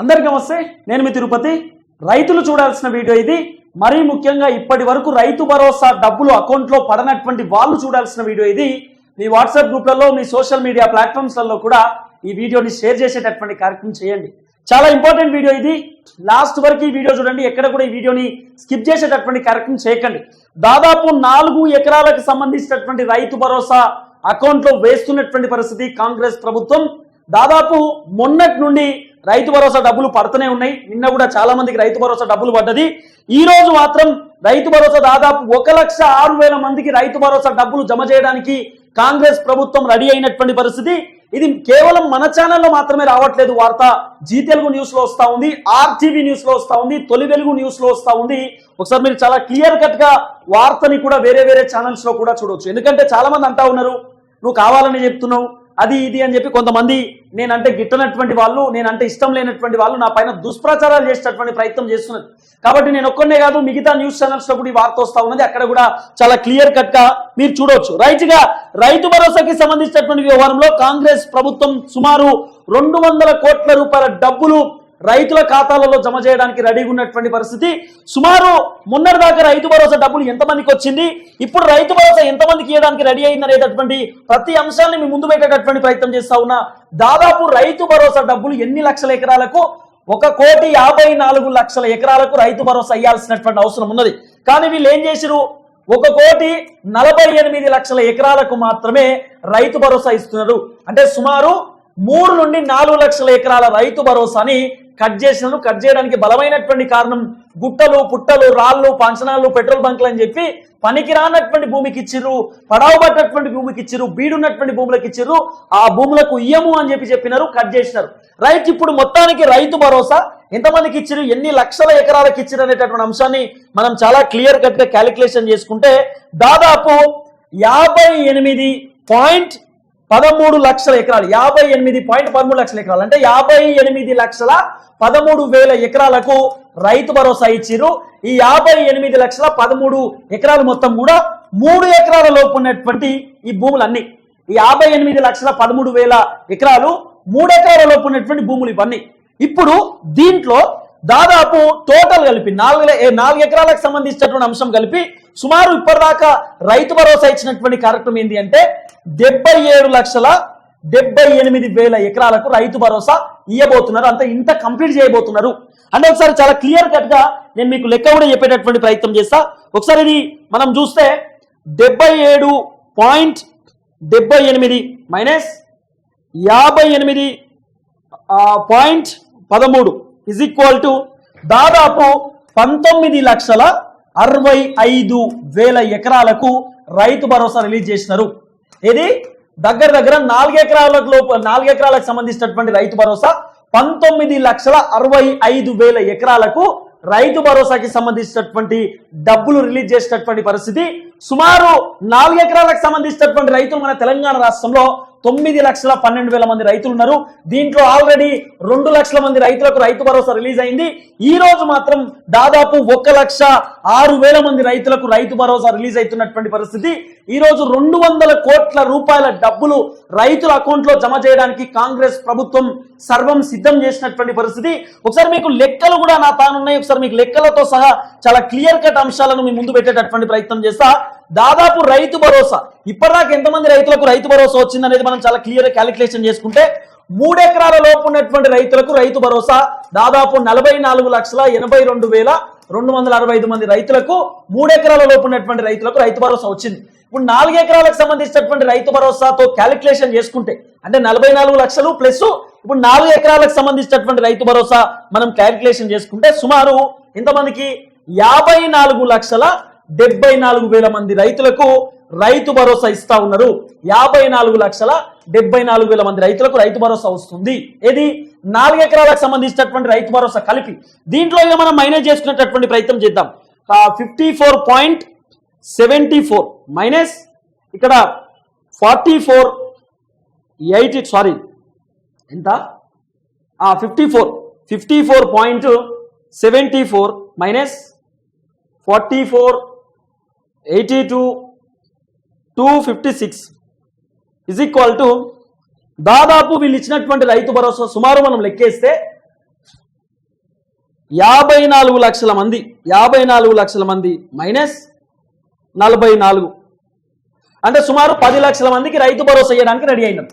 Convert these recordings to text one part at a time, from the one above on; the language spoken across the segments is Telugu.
అందరికీ నమస్తే నేను మీ తిరుపతి. రైతులు చూడాల్సిన వీడియో ఇది. మరీ ముఖ్యంగా ఇప్పటి వరకు రైతు భరోసా డబ్బులు అకౌంట్లో పడనటువంటి వాళ్ళు చూడాల్సిన వీడియో ఇది. మీ వాట్సాప్ గ్రూప్లలో మీ సోషల్ మీడియా ప్లాట్ఫామ్స్లలో కూడా ఈ వీడియోని షేర్ చేసేటటువంటి కార్యక్రమం చేయండి. చాలా ఇంపార్టెంట్ వీడియో ఇది. లాస్ట్ వరకు ఈ వీడియో చూడండి. ఎక్కడ కూడా ఈ వీడియోని స్కిప్ చేసేటటువంటి కార్యక్రమం చేయకండి. దాదాపు నాలుగు ఎకరాలకు సంబంధించినటువంటి రైతు భరోసా అకౌంట్లో వేస్తున్నటువంటి పరిస్థితి కాంగ్రెస్ ప్రభుత్వం. దాదాపు మొన్నటి నుండి రైతు భరోసా డబ్బులు పడుతూనే ఉన్నాయి. నిన్న కూడా చాలా మందికి రైతు భరోసా డబ్బులు పడ్డది. ఈ రోజు మాత్రం రైతు భరోసా దాదాపు ఒక లక్ష ఆరు వేల మందికి రైతు భరోసా డబ్బులు జమ చేయడానికి కాంగ్రెస్ ప్రభుత్వం రెడీ అయినటువంటి పరిస్థితి. ఇది కేవలం మన ఛానల్లో మాత్రమే రావట్లేదు. వార్త జీ తెలుగు న్యూస్లో వస్తా ఉంది. ఆర్టీవీ న్యూస్లో వస్తా ఉంది. తొలి వెలుగు న్యూస్లో వస్తా ఉంది. ఒకసారి మీరు చాలా క్లియర్ కట్గా వార్తని కూడా వేరే వేరే ఛానల్స్లో కూడా చూడవచ్చు ఎందుకంటే చాలా మంది అంటా ఉన్నారు నువ్వు కావాలని చెప్తున్నావు అది ఇది అని చెప్పి కొంతమంది నేనంటే గిట్టనటువంటి వాళ్ళు నేనంటే ఇష్టం లేనటువంటి వాళ్ళు నా పైన దుష్ప్రచారాలు చేసేటటువంటి ప్రయత్నం చేస్తున్నారు కాబట్టి నేను ఒక్కనే కాదు మిగతా న్యూస్ ఛానల్స్లో కూడా ఈ వార్త వస్తా ఉన్నది. అక్కడ కూడా చాలా క్లియర్ కట్గా మీరు చూడవచ్చు రైతుగా రైతు భరోసాకి సంబంధించినటువంటి వ్యవహారంలో కాంగ్రెస్ ప్రభుత్వం సుమారు రెండు వందల కోట్ల రూపాయల డబ్బులు రైతుల ఖాతాలలో జమ చేయడానికి రెడీగా ఉన్నటువంటి పరిస్థితి. సుమారు మొన్నటి దాకా రైతు భరోసా డబ్బులు ఎంతమందికి వచ్చింది? ఇప్పుడు రైతు భరోసా ఎంతమందికి ఇవ్వడానికి రెడీ అయిందనేటటువంటి ప్రతి అంశాన్ని మీ ముందు పెట్టేటటువంటి ప్రయత్నం చేస్తా ఉన్నా. దాదాపు రైతు భరోసా డబ్బులు ఎన్ని లక్షల ఎకరాలకు? ఒక కోటి యాభై నాలుగు లక్షల ఎకరాలకు రైతు భరోసా అయ్యాల్సినటువంటి అవసరం ఉన్నది. కానీ వీళ్ళు ఏం చేసిరు ఒక కోటి నలభై ఎనిమిది లక్షల ఎకరాలకు మాత్రమే రైతు భరోసా ఇస్తున్నారు. అంటే సుమారు మూడు నుండి నాలుగు లక్షల ఎకరాల రైతు భరోసాని కట్ చేసినారు కట్ చేయడానికి బలమైనటువంటి కారణం గుట్టలు పుట్టలు రాళ్ళు పంచనాలు పెట్రోల్ బంక్లు అని చెప్పి పనికి రానటువంటి భూమికి ఇచ్చిర్రు పడవ పట్టినటువంటి భూమికి ఇచ్చిర్రు బీడున్నటువంటి భూములకు ఇచ్చిర్రు ఆ భూములకు ఇయ్యము అని చెప్పి చెప్పినారు కట్ చేసినారు. రైతు ఇప్పుడు మొత్తానికి రైతు భరోసా ఎంతమందికి ఇచ్చిరు ఎన్ని లక్షల ఎకరాలకు ఇచ్చిరు అనేటటువంటి అంశాన్ని మనం చాలా క్లియర్ కట్గా క్యాలిక్యులేషన్ చేసుకుంటే దాదాపు యాభై ఎనిమిది పాయింట్ పదమూడు లక్షల ఎకరాలు యాభై ఎనిమిది పాయింట్ పదమూడు లక్షల ఎకరాలు. అంటే యాభై ఎనిమిది లక్షల పదమూడు వేల ఎకరాలకు రైతు భరోసా ఇచ్చిర్రు. ఈ యాభై ఎనిమిది లక్షల పదమూడు ఎకరాలు మొత్తం కూడా మూడు ఎకరాల లోపు ఉన్నటువంటి ఈ భూములన్నీ. ఈ యాభై ఎనిమిది లక్షల పదమూడు వేల ఎకరాలు మూడు ఎకరాల లోపు ఉన్నటువంటి భూములు ఇవన్నీ. ఇప్పుడు దీంట్లో దాదాపు టోటల్ కలిపి నాలుగు నాలుగు ఎకరాలకు సంబంధించినటువంటి అంశం కలిపి సుమారు ఇప్పటిదాకా రైతు భరోసా ఇచ్చినటువంటి కార్యక్రమం ఏంటి అంటే డెబ్బై ఏడు లక్షల డెబ్బై ఎనిమిది వేల ఎకరాలకు రైతు భరోసా ఇవ్వబోతున్నారు అంత ఇంత కంప్లీట్ చేయబోతున్నారు. అంటే ఒకసారి చాలా క్లియర్ కట్గా నేను మీకు లెక్క కూడా చెప్పేటటువంటి ప్రయత్నం చేస్తా. ఒకసారి ఇది మనం చూస్తే డెబ్బై ఏడు పాయింట్ డెబ్బై ఎనిమిది మైనస్ యాభై ఎనిమిది పాయింట్ పదమూడు. ఇజ్ ఈక్వల్ టు దాదాపు పంతొమ్మిది లక్షల అరవై ఐదు వేల ఎకరాలకు రైతు భరోసా రిలీజ్ చేసినారు. ఇది దగ్గర దగ్గర నాలుగు ఎకరాలకు లోపు నాలుగు ఎకరాలకు సంబంధించినటువంటి రైతు భరోసా పంతొమ్మిది లక్షల అరవై ఐదు వేల ఎకరాలకు రైతు భరోసాకి సంబంధించినటువంటి డబ్బులు రిలీజ్ చేసినటువంటి పరిస్థితి. సుమారు నాలుగు ఎకరాలకు సంబంధించినటువంటి రైతులు మన తెలంగాణ రాష్ట్రంలో తొమ్మిది లక్షల పన్నెండు వేల మంది రైతులు ఉన్నారు. దీంట్లో ఆల్రెడీ రెండు లక్షల మంది రైతులకు రైతు భరోసా రిలీజ్ అయింది. ఈ రోజు మాత్రం దాదాపు ఒక లక్ష ఆరు వేల మంది రైతులకు రైతు భరోసా రిలీజ్ అవుతున్నటువంటి పరిస్థితి. ఈ రోజు రెండు వందల కోట్ల రూపాయల డబ్బులు రైతుల అకౌంట్లో జమ చేయడానికి కాంగ్రెస్ ప్రభుత్వం సర్వం సిద్ధం చేసినటువంటి పరిస్థితి. ఒకసారి మీకు లెక్కలు కూడా నా తానున్నాయి. ఒకసారి మీకు లెక్కలతో సహా చాలా క్లియర్ కట్ అంశాలను మీ ముందు పెట్టేటటువంటి ప్రయత్నం చేస్తా. దాదాపు రైతు భరోసా ఇప్పటిదాకా ఎంతమంది రైతులకు రైతు భరోసా వచ్చింది అనేది మనం చాలా క్లియర్ క్యాలిక్యులేషన్ చేసుకుంటే మూడు ఎకరాల లోపు ఉన్నటువంటి రైతులకు రైతు భరోసా దాదాపు నలభై నాలుగు లక్షల ఎనభై రెండు వేల రెండు వందల అరవై ఐదు మంది రైతులకు మూడు ఎకరాల లోపు ఉన్నటువంటి రైతులకు రైతు భరోసా వచ్చింది. ఇప్పుడు నాలుగు ఎకరాలకు సంబంధించినటువంటి రైతు భరోసాతో క్యాలిక్యులేషన్ చేసుకుంటే అంటే నలభై నాలుగు లక్షలు ప్లస్ ఇప్పుడు నాలుగు ఎకరాలకు సంబంధించినటువంటి రైతు భరోసా మనం క్యాలిక్యులేషన్ చేసుకుంటే సుమారు ఇంతమందికి యాభై నాలుగు లక్షల డెబ్బై నాలుగు వేల మంది రైతులకు రైతు భరోసా ఇస్తా ఉన్నారు. యాభై నాలుగు లక్షల డెబ్బై నాలుగు వేల మంది రైతులకు రైతు భరోసా వస్తుంది. ఇది నాలుగు ఎకరాలకు సంబంధించినటువంటి రైతు భరోసా కలిపి. దీంట్లో ఇక మనం మైనస్ చేసుకునేటటువంటి ప్రయత్నం చేద్దాం. Fifty four point seventy four minus ఇక్కడ ఫార్టీ ఫోర్ ఎయిటీ సారీ. ఎంత? Fifty four fifty four point seventy four minus forty four eighty two two fifty six is equal to దాదాపు వీళ్ళు ఇచ్చినటువంటి రైతు భరోసా సుమారు మనం లెక్కేస్తే యాభై నాలుగు లక్షల మంది యాభై నాలుగు లక్షల మంది మైనస్ నలభై నాలుగు. అంటే సుమారు పది లక్షల మందికి రైతు భరోసా ఇవ్వడానికి రెడీ అయినారు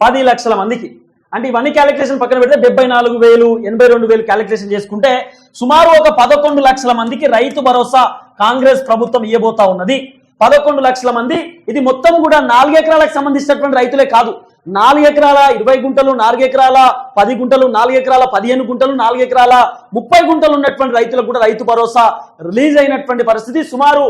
పది లక్షల మందికి. అంటే ఇవన్నీ క్యాలిక్యులేషన్ పక్కన పెడితే డెబ్బై నాలుగు వేలు ఎనభై రెండు వేలు క్యాలిక్యులేషన్ చేసుకుంటే సుమారు ఒక పదకొండు లక్షల మందికి రైతు భరోసా కాంగ్రెస్ ప్రభుత్వం ఇవ్వబోతా ఉన్నది. పదకొండు లక్షల మంది. ఇది మొత్తం కూడా నాలుగు ఎకరాలకు సంబంధించినటువంటి రైతులే కాదు. నాలుగు ఎకరాల ఇరవై గుంటలు నాలుగు ఎకరాల పది గుంటలు నాలుగు ఎకరాల పదిహేను గుంటలు నాలుగు ఎకరాల ముప్పై గుంటలు ఉన్నటువంటి రైతులకు కూడా రైతు భరోసా రిలీజ్ అయినటువంటి పరిస్థితి. సుమారు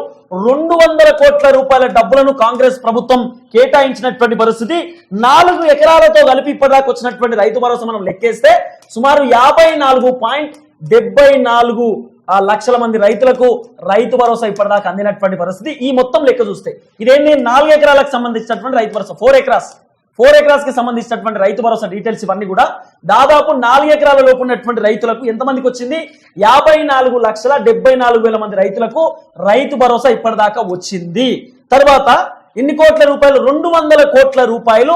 రెండు వందల కోట్ల రూపాయల డబ్బులను కాంగ్రెస్ ప్రభుత్వం కేటాయించినటువంటి పరిస్థితి. నాలుగు ఎకరాలతో కలిపి ఇప్పటిదాకా వచ్చినటువంటి రైతు భరోసా మనం లెక్కేస్తే సుమారు యాభై నాలుగు పాయింట్ డెబ్బై నాలుగు ఆ లక్షల మంది రైతులకు రైతు భరోసా ఇప్పటిదాకా అందినటువంటి పరిస్థితి ఈ మొత్తం లెక్క చూస్తే. ఇదేంటి నాలుగు ఎకరాలకు సంబంధించినటువంటి Rythu Bharosa. Four acres four ఎకరాస్కి సంబంధించినటువంటి రైతు భరోసా డీటెయిల్స్ ఇవన్నీ కూడా దాదాపు నాలుగు ఎకరాల లోపు ఉన్నటువంటి రైతులకు ఎంతమందికి వచ్చింది? యాభై నాలుగు లక్షల డెబ్బై నాలుగు వేల మంది రైతులకు రైతు భరోసా ఇప్పటిదాకా వచ్చింది. తర్వాత ఎన్ని కోట్ల రూపాయలు రెండు వందల కోట్ల రూపాయలు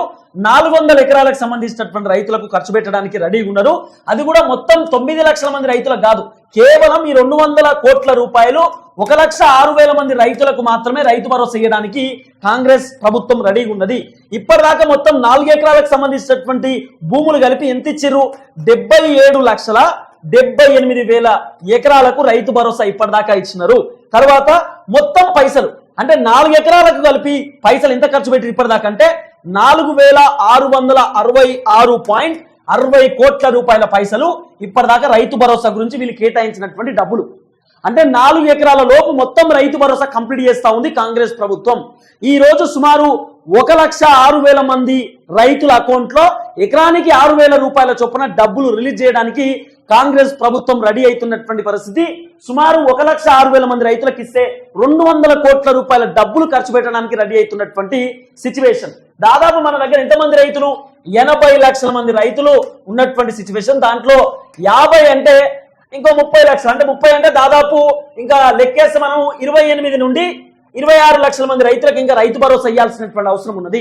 నాలుగు వందల ఎకరాలకు సంబంధించినటువంటి రైతులకు ఖర్చు పెట్టడానికి రెడీగా ఉన్నారు. అది కూడా మొత్తం తొమ్మిది లక్షల మంది రైతులకు కాదు కేవలం ఈ రెండు వందల కోట్ల రూపాయలు ఒక లక్ష ఆరు వేల మంది రైతులకు మాత్రమే రైతు భరోసా ఇవ్వడానికి కాంగ్రెస్ ప్రభుత్వం రెడీగా ఉన్నది. ఇప్పటిదాకా మొత్తం నాలుగు ఎకరాలకు సంబంధించినటువంటి భూములు కలిపి ఎంత ఇచ్చిర్రు? డెబ్బై ఏడు లక్షల డెబ్బై ఎనిమిది వేల ఎకరాలకు రైతు భరోసా ఇప్పటిదాకా ఇచ్చినారు. తర్వాత మొత్తం పైసలు అంటే నాలుగు ఎకరాలకు కలిపి పైసలు ఎంత ఖర్చు పెట్టి ఇప్పటిదాకా? అంటే నాలుగు వేల ఆరు వందల అరవై ఆరు పాయింట్ అరవై కోట్ల రూపాయల పైసలు ఇప్పటిదాకా రైతు భరోసా గురించి వీళ్ళు కేటాయించినటువంటి డబ్బులు. అంటే నాలుగు ఎకరాల లోపు మొత్తం రైతు భరోసా కంప్లీట్ చేస్తా ఉంది కాంగ్రెస్ ప్రభుత్వం. ఈ రోజు సుమారు ఒక లక్ష ఆరు వేల మంది రైతుల అకౌంట్లో ఎకరానికి ఆరు వేల రూపాయల చొప్పున డబ్బులు రిలీజ్ చేయడానికి కాంగ్రెస్ ప్రభుత్వం రెడీ అవుతున్నటువంటి పరిస్థితి. సుమారు ఒక లక్ష ఆరు వేల మంది రైతులకు ఇస్తే రెండు వందల కోట్ల రూపాయల డబ్బులు ఖర్చు పెట్టడానికి రెడీ అవుతున్నటువంటి సిచ్యువేషన్. దాదాపు మన దగ్గర ఎంతమంది రైతులు? ఎనభై లక్షల మంది రైతులు ఉన్నటువంటి సిచ్యువేషన్ దాంట్లో యాభై అంటే ఇంకో ముప్పై లక్షలు. అంటే ముప్పై అంటే దాదాపు ఇంకా లెక్కేస్తే మనం ఇరవై ఎనిమిది నుండి ఇరవై ఆరు లక్షల మంది రైతులకు ఇంకా రైతు భరోసా ఇవ్వాల్సినటువంటి అవసరం ఉన్నది.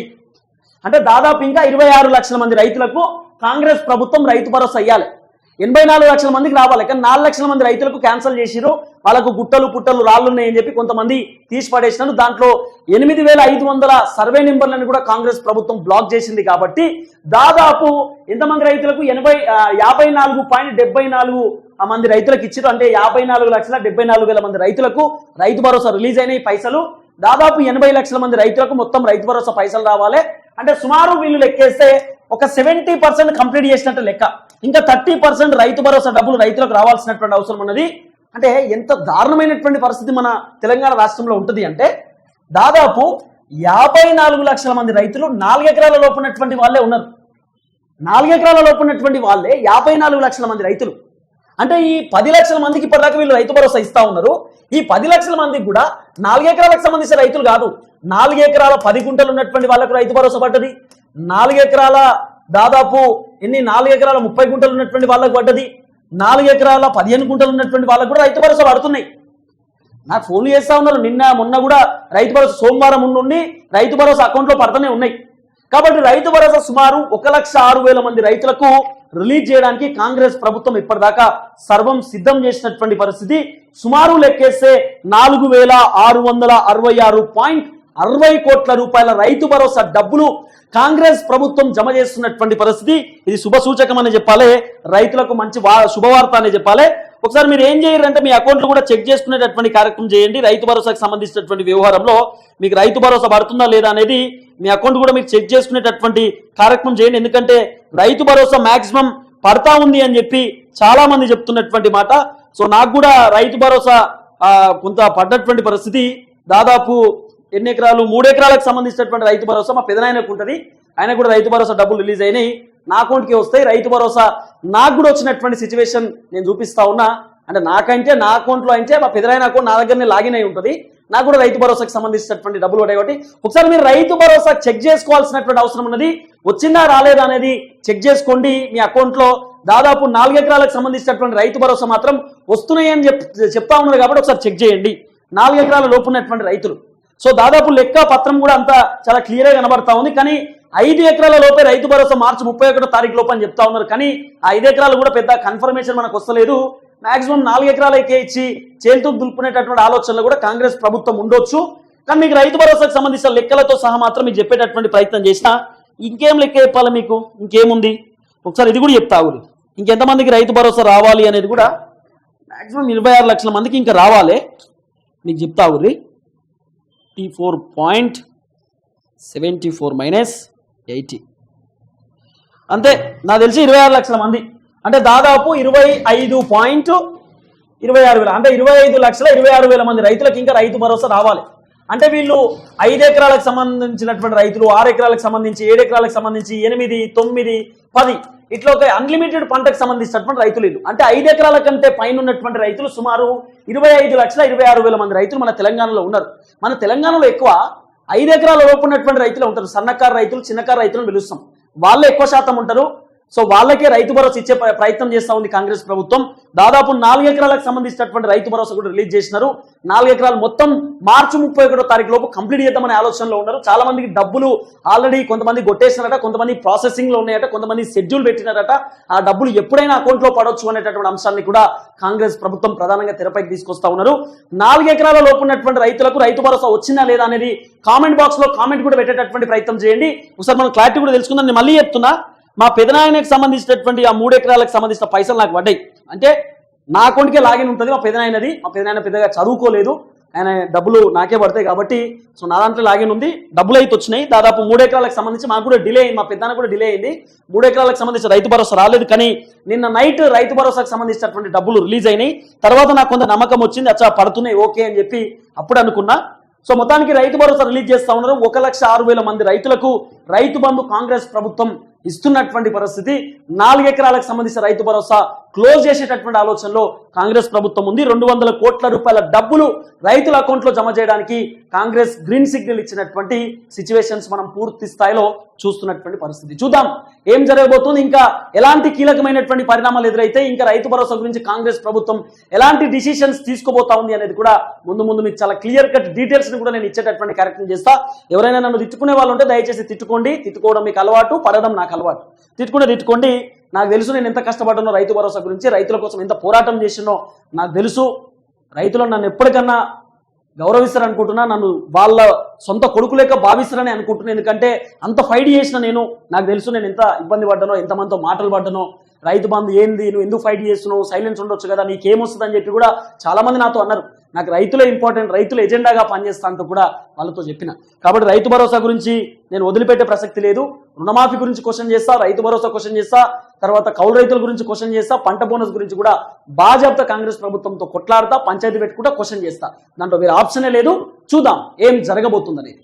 అంటే దాదాపు ఇంకా ఇరవై ఆరు లక్షల మంది రైతులకు కాంగ్రెస్ ప్రభుత్వం రైతు భరోసా ఇవ్వాలి ఎనభై నాలుగు లక్షల మందికి రావాలి. కానీ నాలుగు లక్షల మంది రైతులకు క్యాన్సిల్ చేసిరు వాళ్ళకు గుట్టలు పుట్టలు రాళ్ళు ఉన్నాయని చెప్పి కొంతమంది తీసి పడేసినారు. దాంట్లో ఎనిమిది వేల ఐదు వందల సర్వే నెంబర్లను కూడా కాంగ్రెస్ ప్రభుత్వం బ్లాక్ చేసింది కాబట్టి దాదాపు ఎంతమంది రైతులకు ఎనభై యాభై నాలుగు పాయింట్ డెబ్బై నాలుగు మంది రైతులకు ఇచ్చారు అంటే యాభై నాలుగు లక్షల డెబ్బై నాలుగు వేల మంది రైతులకు రైతు భరోసా రిలీజ్ అయిన పైసలు. దాదాపు ఎనభై లక్షల మంది రైతులకు మొత్తం రైతు భరోసా పైసలు రావాలి. అంటే సుమారు వీళ్ళు లెక్కేస్తే ఒక సెవెంటీ పర్సెంట్ కంప్లీట్ చేసినట్టు లెక్క. ఇంకా థర్టీ పర్సెంట్ రైతు భరోసా డబ్బులు రైతులకు రావాల్సినటువంటి అవసరం ఉన్నది. అంటే ఎంత దారుణమైనటువంటి పరిస్థితి మన తెలంగాణ రాష్ట్రంలో ఉంటుంది అంటే దాదాపు యాభై నాలుగు లక్షల మంది రైతులు నాలుగు ఎకరాల వాళ్ళే ఉన్నారు. నాలుగు ఎకరాల వాళ్ళే యాభై నాలుగు లక్షల మంది రైతులు. అంటే ఈ పది లక్షల మందికి ఇప్పటిదాకా వీళ్ళు రైతు భరోసా ఇస్తా ఉన్నారు. ఈ పది లక్షల మందికి కూడా నాలుగెకరాలకు సంబంధించిన రైతులు కాదు నాలుగు ఎకరాల పది గుంటలు ఉన్నటువంటి వాళ్ళకు రైతు భరోసా పడ్డది. నాలుగు ఎకరాల దాదాపు ఎన్ని నాలుగు ఎకరాల ముప్పై గుంటలు ఉన్నటువంటి వాళ్ళకు పడ్డది? నాలుగు ఎకరాల పదిహేను గుంటలు ఉన్నటువంటి వాళ్ళకు కూడా రైతు భరోసా పడుతున్నాయి. నాకు ఫోన్లు చేస్తా ఉన్నారు. నిన్న మొన్న కూడా రైతు భరోసా సోమవారం నుండి రైతు భరోసా అకౌంట్లో పడుతూనే ఉన్నాయి. కాబట్టి రైతు భరోసా సుమారు ఒక లక్ష ఆరు వేల మంది రైతులకు రిలీజ్ చేయడానికి కాంగ్రెస్ ప్రభుత్వం ఇప్పటిదాకా సర్వం సిద్ధం చేసినటువంటి పరిస్థితి. సుమారు లెక్కేస్తే నాలుగు వేల ఆరు వందల అరవై ఆరు పాయింట్ అరవై కోట్ల రూపాయల రైతు భరోసా డబ్బులు కాంగ్రెస్ ప్రభుత్వం జమ చేస్తున్నటువంటి పరిస్థితి. ఇది శుభ సూచకం అని చెప్పాలి. రైతులకు మంచి వా- శుభవార్త అని చెప్పాలి. ఒకసారి మీరు ఏం చేయాలంటే మీ అకౌంట్లు కూడా చెక్ చేసుకునేటటువంటి కార్యక్రమం చేయండి. రైతు భరోసాకు సంబంధించినటువంటి వ్యవహారంలో మీకు రైతు భరోసా పడుతుందా లేదా అనేది మీ అకౌంట్ కూడా మీరు చెక్ చేసుకునేటటువంటి కార్యక్రమం చేయండి. ఎందుకంటే రైతు భరోసా మాక్సిమం పడతా ఉంది అని చెప్పి చాలా మంది చెప్తున్నటువంటి మాట. సో నాకు కూడా రైతు భరోసా కొంత పడ్డటువంటి పరిస్థితి. దాదాపు ఎన్ని ఎకరాలు? మూడు ఎకరాలకు సంబంధించినటువంటి రైతు భరోసా మా పెదనాయనకు ఉంటుంది. ఆయన కూడా రైతు భరోసా డబ్బులు రిలీజ్ అయినాయి. నా అకౌంట్కి వస్తాయి. రైతు భరోసా నాకు కూడా వచ్చినటువంటి సిచ్యువేషన్ నేను చూపిస్తా ఉన్నా. అంటే నాకంటే నా అకౌంట్లో అయితే మా పెదనాయన అకౌంట్ నా దగ్గరనే లాగిన్ అయి ఉంటుంది. నాకు కూడా రైతు భరోసాకి సంబంధించినటువంటి డబ్బులు ఉంటాయి కాబట్టి ఒకసారి మీరు రైతు భరోసా చెక్ చేసుకోవాల్సినటువంటి అవసరం ఉన్నది. వచ్చిందా రాలేదా అనేది చెక్ చేసుకోండి. మీ అకౌంట్లో దాదాపు నాలుగు ఎకరాలకు సంబంధించినటువంటి రైతు భరోసా మాత్రం వస్తున్నాయని చెప్ చెప్తా ఉన్నారు కాబట్టి ఒకసారి చెక్ చేయండి. నాలుగు ఎకరాల లోపు ఉన్నటువంటి రైతులు. సో దాదాపు లెక్క పత్రం కూడా అంతా చాలా క్లియర్గా కనబడతా ఉంది. కానీ ఐదు ఎకరాల లోపే రైతు భరోసా మార్చి ముప్పై ఒకటో తారీఖు లోపు అని చెప్తా ఉన్నారు. కానీ ఆ ఐదు ఎకరాలు కూడా పెద్ద కన్ఫర్మేషన్ మనకు వస్తలేదు. మాక్సిమం నాలుగు ఎకరాలకే ఇచ్చి చేతులు దులుపుకునేటటువంటి ఆలోచనలు కూడా కాంగ్రెస్ ప్రభుత్వం ఉండొచ్చు. కానీ మీకు రైతు భరోసాకు సంబంధించిన లెక్కలతో సహా మాత్రం మీకు చెప్పేటటువంటి ప్రయత్నం చేసినా ఇంకేం లెక్క చెప్పాలి మీకు? ఇంకేముంది? ఒకసారి ఇది కూడా చెప్తా ఊరి ఇంకెంతమందికి రైతు భరోసా రావాలి అనేది కూడా మాక్సిమం ఇరవై ఆరు లక్షల మందికి ఇంకా రావాలి. మీకు చెప్తా ఊరి tea four point seventy four minus eighty. అంతే నాకు తెలిసి ఇరవై ఆరు లక్షల మంది. అంటే దాదాపు ఇరవై ఐదు పాయింట్ ఇరవై ఆరు వేల అంటే ఇరవై ఐదు లక్షల ఇరవై ఆరు వేల మంది రైతులకు ఇంకా రైతు భరోసా రావాలి. అంటే వీళ్ళు ఐదు ఎకరాలకు సంబంధించినటువంటి రైతులు ఆరు ఎకరాలకు సంబంధించి ఏడు ఎకరాలకు సంబంధించి ఎనిమిది తొమ్మిది పది ఇట్లా ఒక అన్లిమిటెడ్ పంటకు సంబంధించినటువంటి రైతులు వీళ్ళు అంటే ఐదు ఎకరాల కంటే పైన ఉన్నటువంటి రైతులు సుమారు ఇరవై ఐదు లక్షల ఇరవై ఆరు వేల మంది రైతులు మన తెలంగాణలో ఉన్నారు. మన తెలంగాణలో ఎక్కువ ఐదు ఎకరాల లోపు ఉన్నటువంటి రైతులు ఉంటారు. సన్నకారు రైతులు చిన్నకారు రైతులను పిలుస్తాం. వాళ్ళే ఎక్కువ శాతం ఉంటారు. సో వాళ్ళకే రైతు భరోసా ఇచ్చే ప్రయత్నం చేస్తా ఉంది కాంగ్రెస్ ప్రభుత్వం. దాదాపు నాలుగు ఎకరాలకు సంబంధించినటువంటి రైతు భరోసా కూడా రిలీజ్ చేసినారు. నాలుగు ఎకరాలు మొత్తం మార్చి ముప్పై ఒకటో తారీఖు లోపు కంప్లీట్ చేద్దామనే ఆలోచనలో ఉన్నారు. చాలా మందికి డబ్బులు ఆల్రెడీ కొంతమంది కొట్టేసినారట కొంతమంది ప్రాసెసింగ్లో ఉన్నాయట కొంతమంది షెడ్యూల్ పెట్టినారట. ఆ డబ్బులు ఎప్పుడైనా అకౌంట్లో పడవచ్చు అనేటటువంటి అంశాన్ని కూడా కాంగ్రెస్ ప్రభుత్వం ప్రధానంగా తెరపైకి తీసుకొస్తా ఉన్నారు. నాలుగు ఎకరాల లోపు ఉన్నటువంటి రైతులకు రైతు భరోసా వచ్చిందా లేదా అనేది కామెంట్ బాక్స్లో కామెంట్ కూడా పెట్టేటటువంటి ప్రయత్నం చేయండి. ఒకసారి మనం క్లారిటీ కూడా తెలుసుకుందాం. నేను మళ్ళీ చెప్తున్నా మా పెదనాయనకి సంబంధించినటువంటి ఆ మూడు ఎకరాలకు సంబంధించిన పైసలు నాకు పడ్డాయి. అంటే నా అకౌంట్కే లాగిన్ ఉంటుంది మా పెదనాయనది. మా పెదనాయన పెద్దగా చదువుకోలేదు. ఆయన డబ్బులు నాకే పడతాయి కాబట్టి సో నా దాంట్లో లాగిన్ ఉంది. డబ్బులు అయితే వచ్చినాయి. దాదాపు మూడు ఎకరాలకు సంబంధించి మాకు కూడా డిలే అయింది. మా పెద్దనాన్న కూడా డిలే అయింది. మూడు ఎకరాలకు సంబంధించి రైతు భరోసా రాలేదు. కానీ నిన్న నైట్ రైతు భరోసాకు సంబంధించినటువంటి డబ్బులు రిలీజ్ అయినాయి. తర్వాత నాకు కొంత నమ్మకం వచ్చింది. అచ్చా పడుతున్నాయి. ఓకే అని చెప్పి అప్పుడు అనుకున్నా. సో మొత్తానికి రైతు భరోసా రిలీజ్ చేస్తా ఉన్నారు. ఒక లక్ష ఆరు వేల మంది రైతులకు రైతు బంధు కాంగ్రెస్ ప్రభుత్వం ఇస్తున్నటువంటి పరిస్థితి. నాలుగు ఎకరాలకు సంబంధించిన రైతు భరోసా క్లోజ్ చేసేటటువంటి ఆలోచనలో కాంగ్రెస్ ప్రభుత్వం ఉంది. రెండు వందల కోట్ల రూపాయల డబ్బులు రైతుల అకౌంట్లో జమ చేయడానికి కాంగ్రెస్ గ్రీన్ సిగ్నల్ ఇచ్చినటువంటి సిచ్యువేషన్స్ మనం పూర్తి స్థాయిలో చూస్తున్నటువంటి పరిస్థితి. చూద్దాం ఏం జరగబోతుంది? ఇంకా ఎలాంటి కీలకమైనటువంటి పరిణామాలు ఎదురైతే ఇంకా రైతు భరోసా గురించి కాంగ్రెస్ ప్రభుత్వం ఎలాంటి డిసిషన్స్ తీసుకోబోతా ఉంది అనేది కూడా ముందు ముందు మీకు చాలా క్లియర్ కట్ డీటెయిల్స్ని కూడా నేను ఇచ్చేటటువంటి కార్యక్రమం చేస్తా. ఎవరైనా నన్ను తిట్టుకునే వాళ్ళు ఉంటే దయచేసి తిట్టుకోండి. తిట్టుకోవడం మీకు అలవాటు పడడం నాకు అలవాటు. తిట్టుకుంటే తిట్టుకోండి. నాకు తెలుసు నేను ఎంత కష్టపడ్డానో రైతు భరోసా గురించి రైతుల కోసం ఎంత పోరాటం చేసినో నాకు తెలుసు. రైతులు నన్ను ఎప్పటికన్నా గౌరవిస్తారు అనుకుంటున్నా నన్ను వాళ్ళ సొంత కొడుకు భావిస్తారని అనుకుంటున్నాను ఎందుకంటే అంత ఫైట్ చేసిన నేను నాకు తెలుసు నేను ఎంత ఇబ్బంది పడ్డానో ఎంతమందితో మాటలు పడ్డానో. రైతు బంధు ఏంది నువ్వు ఎందుకు ఫైట్ చేస్తున్నావు సైలెన్స్ ఉండొచ్చు కదా నీకేమొస్తుంది అని చెప్పి కూడా చాలామంది నాతో అన్నారు. నాకు రైతులే ఇంపార్టెంట్ రైతుల ఎజెండాగా పనిచేస్తా అంటూ కూడా వాళ్ళతో చెప్పిన. కాబట్టి రైతు భరోసా గురించి నేను వదిలిపెట్టే ప్రసక్తి లేదు. రుణమాఫీ గురించి క్వశ్చన్ చేస్తా రైతు భరోసా క్వశ్చన్ చేస్తా. తర్వాత కౌలు రైతుల గురించి క్వశ్చన్ చేస్తా పంట బోనస్ గురించి కూడా బాజాబ్తా కాంగ్రెస్ ప్రభుత్వంతో కొట్లాడతా పంచాయతీ పెట్టుకుంటా క్వశ్చన్ చేస్తా. దాంట్లో వేరే ఆప్షనే లేదు. చూద్దాం ఏం జరగబోతుందనేది.